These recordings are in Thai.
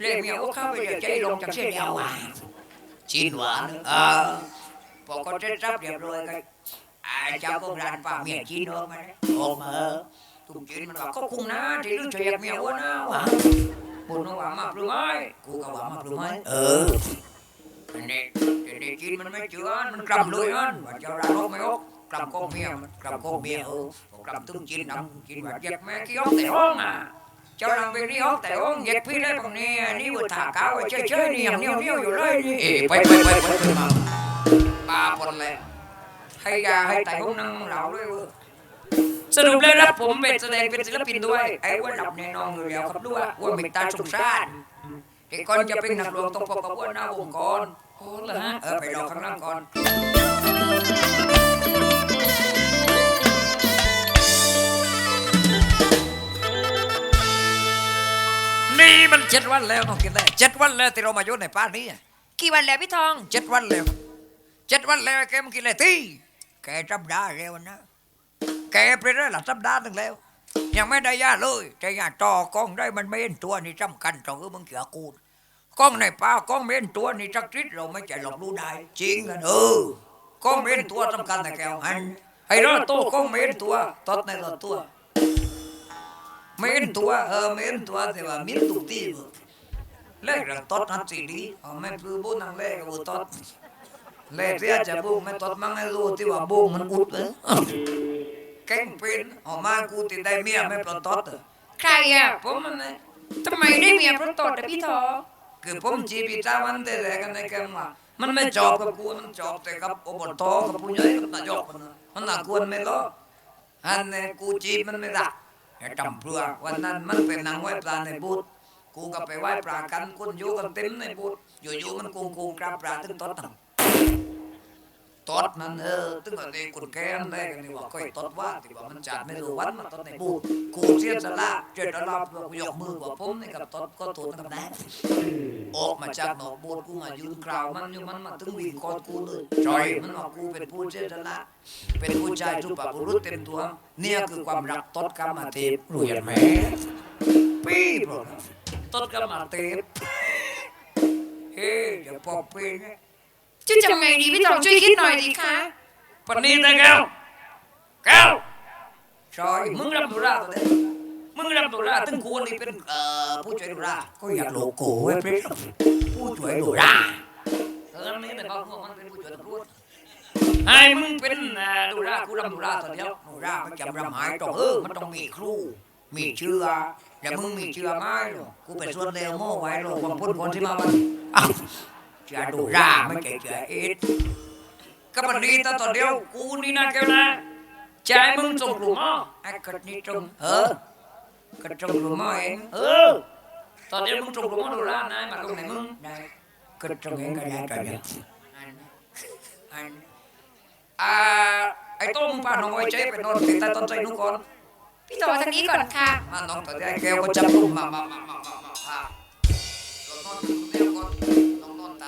เรียกเมียว่าเข้าไปเดี๋ยวใจลงจากเส้นยาวอะชิ้นหวานเออพอก็เสร็จสับเรียบร้อยก็อาเจ้าของร้านป้าเมียจีนออกมาเลยออกมาตุ้มจีนมันว่าเขาคุมนะที่รู้ใจอยากเมียว่านะวะปุ่นว่ามาปรือไม้กูก็ว่ามาปรือไม้เอออันนี้อันนี้จีนมันไม่เชื่อมันกลับเลยอันว่าเจ้าร้านออกไม่ออกกลับก็เมียมันกลับก็เมียเออกลับตุ้มจีนนำจีนว่าเจ็บแม่กี่ออกแต่ห้องอะ เจ้าลังไปนี่ออกแต่ห้องเย็ดพี่ได้ปงนี้นี่ว่าถากาวเฉยเฉยๆนี่ยังเนี้ยวเนี้ยวอยู่เลยนี่เอ้ไปไปไปไปไปมาป้าปนเลยให้ยาให้ไต่ห้องนั่งเหล่าด้วยเว้ยสรุปเลยรับผมเป็นแสดงเป็นศิลปินด้วยไอ้ว่าหลับในนองอยู่แล้วครับด้วยว่ามีตาสงสารเด็กก่อนจะเป็นนักร้องต้องพบกับว่าหน้าวงก่อนโอ้เหรอฮะเออไปรอข้างล่างก่อน นี่มันเจ็ดวันแล้วน้องกินได้เจ็ดวันแล้วที่เรามาอยู่ในป้านนี้อะกี่วันแล้วพี่ทองเจ็ดวันแล้วเจ็ดวันแล้วแกมันกินอะไรที่แกจับได้แล้วนะแกไปได้หลักสัปดาห์หนึ่งแล้ว ยังไม่ได้ยาเลยแต่ยาต่อกล้องได้มันไม่เห็นตัวนี่สำคัญตรงที่มึงเกี่ยวกูกล้องในป่ากล้องไม่เห็นตัวนี่จักริดเราไม่ใจหลอกรู้ได้จริงกันเออกล้องไม่เห็นตัวสำคัญแต่แกวหันไอ้รอดตัวกล้องไม่เห็นตัวตดในรอดตัว ไม่เห็นตัวเออไม่เห็นตัวแต่ว่ามีตุกตีบเล็กระตดนัดสีดีเอาไม่ปลื้มบุญนังเล็กกับบุตดเล็กเสียจะบุ้งไม่ตดมั่งให้รู้ที่ว่าบุ้งมันอุดเลยเก่งเป็นออกมากูติดได้เมียไม่ปลดตดอะใครอะผมมันนะทำไมได้เมียพระตดอะพี่ทองคือผมจีบีจ้าวันแต่แรกกันในแกงว่ามันไม่จอบกับกูมันจอบแต่กับอบตกับผู้ใหญ่กับนายกมันนะมันน่าควรไม่รออันนี้กูจีบมันไม่ได้ ไอ้จำเพื่อวันนั้นมันเป็นนางไหว้ปลาในบูธกูก็ไปไหว้ปลากันคุณอยู่กันเต็มในบูธอยู่ๆมันกูกูกราบปลาตึงต้นตั้ง ตอดมันเออตึงอันนี้คนแก่นได้กันนี่ว่าค่อยตดว่าที่ว่ามันจัดไม่รู้วันมันตดในบูกูเสียสละเจ็ดละเพื่อกูยกมือกว่าผมนี่กับตอดก็ถูกกันนะออกมาจากหนองบัวกูมายืนกล่าวมันอยู่มันมาถึงวิ่งกอดกูเลยจอยมันว่ากูเป็นผู้เจตนาเป็นผู้ชายทุปบุรุษเต็มตัวเนี่ยคือความรักตอดกรรมเทพรู้ยังไหมปีโปรดตดกรรมเทพเฮ้ยอย่าปอบปีนะ จะทำไงดีพี่ทองช่วยคิดหน่อยดีคะปนนี้นะแก้วแก้วจอยมึงรับดูราตัวเด็มึงรับดูราถึงกูนี่เป็นเอ่อผู้ช่วยดูราก็อยากโลโก้ไว้เป็นผู้ช่วยดูราเออนี่แต่ก็พวกมันเป็นผู้ช่วยตำรวจไอ้มึงเป็นดูรากูรำดูราตัวเดียวดูรามันจำรำหายตรงเออมันต้องมีครูมีเชื่อแล้วมึงมีเชื่อไหมหรอกูไปส่วนเลวโม่ไว้หรอกความพ้นคนที่มาวัน อ้าวเชื่อดูราไม่ใช่เชื่อเอ็ดก็มันดีแต่ตัวเดียวกูนี่นะแกวนะใจมึงส่งกลุ่มอะไอ้กัดนี่ตรงเออกระตรงกลุ่มอะเองเออตอนเดียวมึงส่งกลุ่มอะดูรานะมาตรงไหนมึงได้ก็ตรงนี้ก็ได้ตอนนี้อันอ่าไอ้ต้มป้าน้องไว้ใจไปนอนติดใต้ต้นใจนุก่อนพี่ทองทางนี้ก่อนค่ะมาน้องตัวใหญ่แก้วก็จับลูกมามามามามามา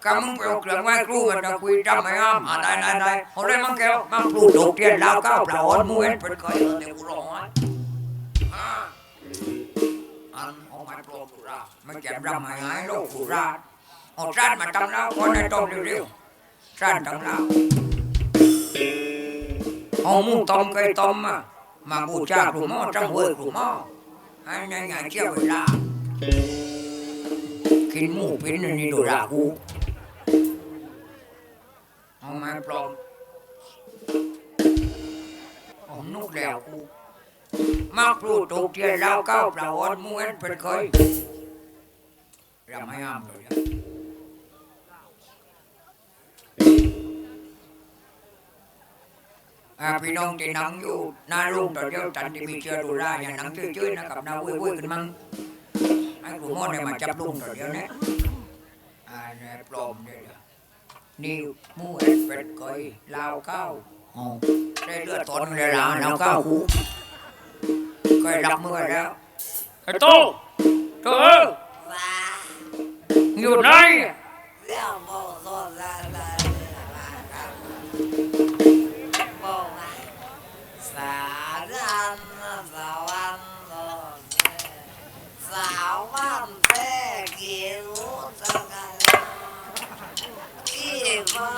นกูโชว์บอกว่ามาพบนายนั่งเลยวันเย็น มาหมดเลยอ่ะข้าวระบายอ่ะ คอยลูกท่านมาแต่ที่สะกิดแน่นูมาแต่พวกเราคุฟังพวกเรายันอยู่ไม่ได้เพราะทุกครามนี่มาอยู่กันนี่ก็มาที่ยาลาเนี่ยนะหลวงปู่จันเออกำมึงไปเอาเครื่องไหว้ครูมันจะคุยจำไม่อ้ามอ่าได้ได้ได้เอาได้มั้งแก้วมังปลูกดอกเทียนลาวก้าวเปล่าอ่อนมือเอ็นเป็นเคยเออเดี๋ยวกูร้องไห้อ่าอันเอาไม้ปลอกกูร าไม่แก็บรำหายหายโลกกูราเอาจานมาจำแล้วคนในต้มเร้านตำราเอาหมูต้มไก่ต้มมามาบูชาครูหม้อจังเวยครูหม้อให้ในงานเที่ยวเวลากินหมูปิ้นอันนี่ดูรากูเอาไม้ปลอมเอานุกแล้วกูมาปลูกตกเทียนแล้วก้าวเปล่าอ่อนมูเอ็นเป็นเคยรำให้อ้ามเลยนะอ่าพี่น้องที่นั่งอยู่หน้าลุงตอนเดียวจันที่มีเชื้อดูราอย่างนั่งเฉยๆนะครับนั่งเว้ยๆกันมั่งให้กลุ่มมอเนี่ยมาจับลุงตอนเดียวนะอ่าเนี่ยปลอมเลย นะนี่หมูเอ็ดเป็ดไก่ลาวเก้าอ๋อได้เลือดตนเลยละลาวเก้าคูเคยรับมือแล้วไอ้โตโตเอออยู่ไหนสาดันสาวันสาววันแท้กินสักการกี่มา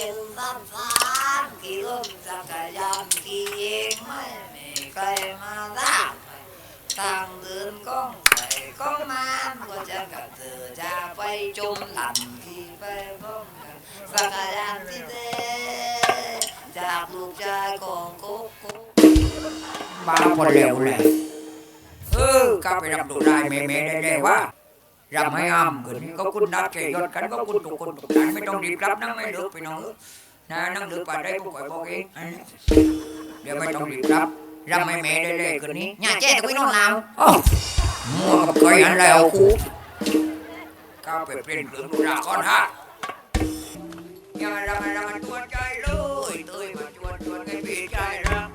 ทุกสิ่งสัมพันกี่ลมจักรยานกี่เองไม่มีใครมาได้ทางเดินก้องใส่ก้องมันก็จะกระเตือจะไปจมหลันที่ไปพ้องกันสักการยานที่เดจากลูกชายของกุ๊กกุ๊กบ้าพอเร็วเลยเออก็ไปรับดูได้เมเมได้เลยว่า รับให้อ้ำขึ้นก็คุณนัดเกยศกันก็คุณทุกคนทุกท่านไม่ต้องรีบรับนั่งไม่เลือกไปน้องเออนะนั่งเลือกไปได้ผมคอยบอกเองอันนี้เดี๋ยวไม่ต้องรีบรับรับให้เมได้เลยคืนนี้ nhà trẻ tụi nó làm อ้าวมัวกับเคยอันแล้วกูก้าวไปเป็นเรื่องดูราก่อนฮะอย่าละมันละมันตัวใจเลยเตยมาชวนชวนให้พี่ใจรัก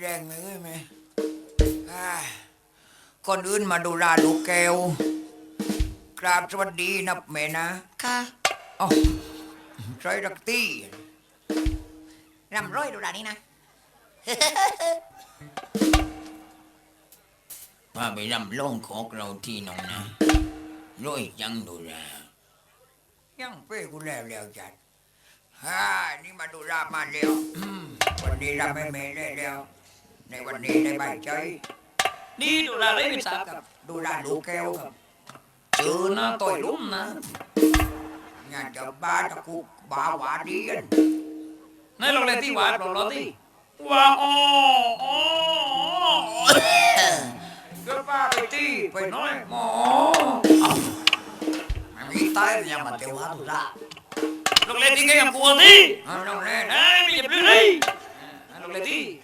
แรงเลยเว้ยแม่อ่าคนอื่นมาดูราลูกแก้วกราบสวัสดีนะแม่นะ ค่ะอ๋อใส่รักตี้รำร้อยดูดานี้นะว่าไปรำล่องของเราที่น้องนะร้อยยังดูแลยังเป้กูแล้วแล้วจัดฮ่านี่มาดูรามาแล้วอืมวันนี้ราไม่แม่ได้แล้ว ในวันนี้ได้ใบใจนี่ดูแลเลยไม่ทราบกับดูราลูกแก้วครับเจอหน้าต่อยลุ่มนะงานจะบ้าตะกุกบ้าหวาดีกันในโรงเรียนที่วัดเราเราที่ว่าอ๋ออ๋อเกิดบ้าไปตีไปน้อยหมอไม่มีตายยังมาเตียวหาดูราโรงเรียนที่แกยังกลัวที่เอาน้องเล่นไอ้ไม่หยิบเรื่องเลยโรงเรียนที่กรดเซกันนะเออแกแม่งต่ำยนเนอะใช่นั่นว่าดูราได้ต่ำเป็นแต่จริงกับยนให้กูตับโต้มกูไม่จะกูโตทีหลังว่าดีที่ต้องว่าจมผู้ใหญ่มังนี่จมผู้ใหญ่กันนี่เออเปลี่ยนแม่งโลกหมดปีตายโอ้โลกหมดเมื่องเตื้อไม่เชื่อเลยบ้านห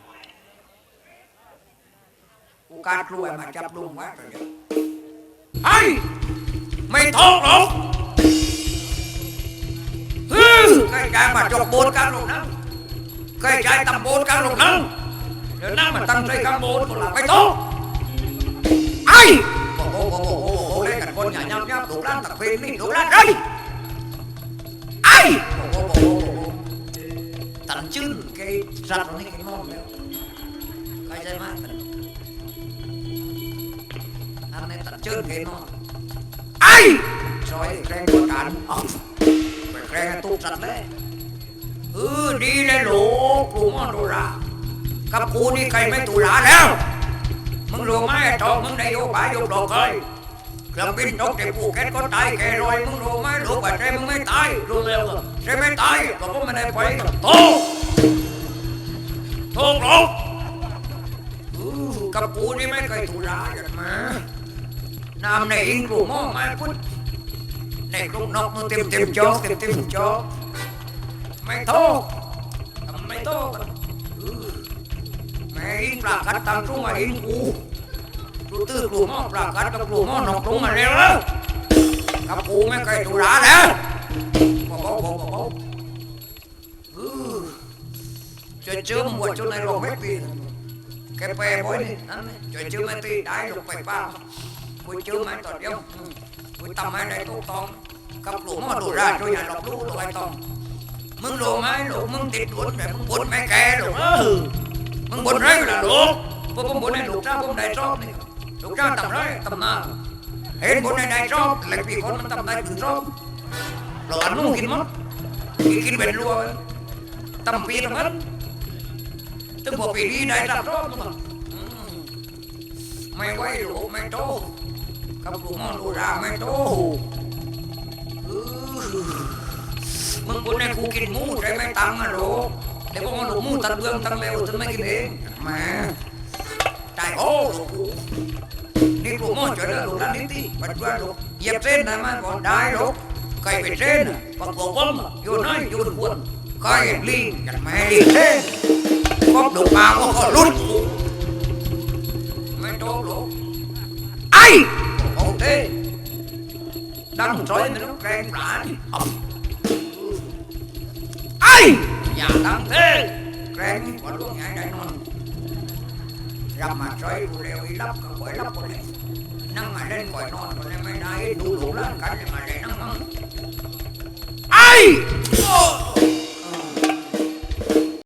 ใกล้ใจตำโบนกลางลงน้ำเดี๋ยวนั่งมาตั้งใจกลางโบนคนละไม่ท้องไอ้โอ้โหโอ้โหโอ้โหเล่นกันคนอย่ายับยับ เพลงนี่ถูกร้านเลยไอ้โอ้โหโอ้โหโอ้โหตันนอนแล้วใครใจมากอันนี้ตัดชื่นแกนอนไอ้ซอยแกล้งตัวกันเอาไปแกล้งตุ๊กสัตว์เลยเออดีเลยหลูกกูมอนดูรากับกูนี่ใครไม่ตุลาแล้ว มึงรู้ไหมไอ้ทองมึงได้โยบายโยบดอกเคยเครื่องบินตกที่ภูเก็ตก็ตายแกรอยมึงรู้ไหมลูกว่าใจมึงไม่ตายรู้แล้วก็ใจไม่ตายก็เพราะมันได้ไปกับโตโตหรอกกับกูนี่ไม่เคยตุลาอย่างมา น้ำในอิงกูมองมาพุทธในกรุงนกมึงเต็มเต็มจอกเต็มเต็มจอกไม่โทษทำไม่โทษกันอือแม่อิงปลากัดตังตรงมาอิง กูเจอมาตอนเดียวกูทำมาได้ทุกตองกับหลวงพ่อดูราชด้วยนะหลอกลูกด้วยตองมึงรู้ไหมหลูกมึงติดบุญแบบมึงบุญไม่แก่ลูกเออมึงบุญไรล่ะลูกพวกมึงบุญให้ลูกเจ้าผมได้ชอบนี่หลูกเจ้าต่ำไรต่ำมาเห็นบุญในได้ชอบหลายพี่คนมันต่ำได้ถึงชอบหลอนมึงกินมั้งกินเป็นรัวทำปีละมั้งตั้งบอกปีนี้ได้รับชอบมั้งไม่ไหวหลูกไม่โต กับลูมองลูกราไม่โตมึงคนให้กูกินมูใช่ไหมตังอะลูกเดี๋ยวพวกมันลูมูตัดเบื้องตังเร็วฉันไม่กินเองแหม่ใจโอ้ลูกกูนี่ลูมูช่วยเลือลูกด้านนี้ที่ปัจจุบันลูกเหยียบเส้นได้ไหมบอกได้ลูกใครเป็นเส้นปักบอกผมอยู่ไหนอยู่ทุกคนใครลิงกันแม่ลิเส้นก็ดูมาก็ก็ลุ้นไม่โตลูกไอ้โอเคดังจอยในลูกไอ้ นรับมาช่วยดูเร็วอีรับก็ปล่อยรับคนเลยนั่งมาเล่นก่อยนอนคนนี้ไม่ได้ดูหลูกล้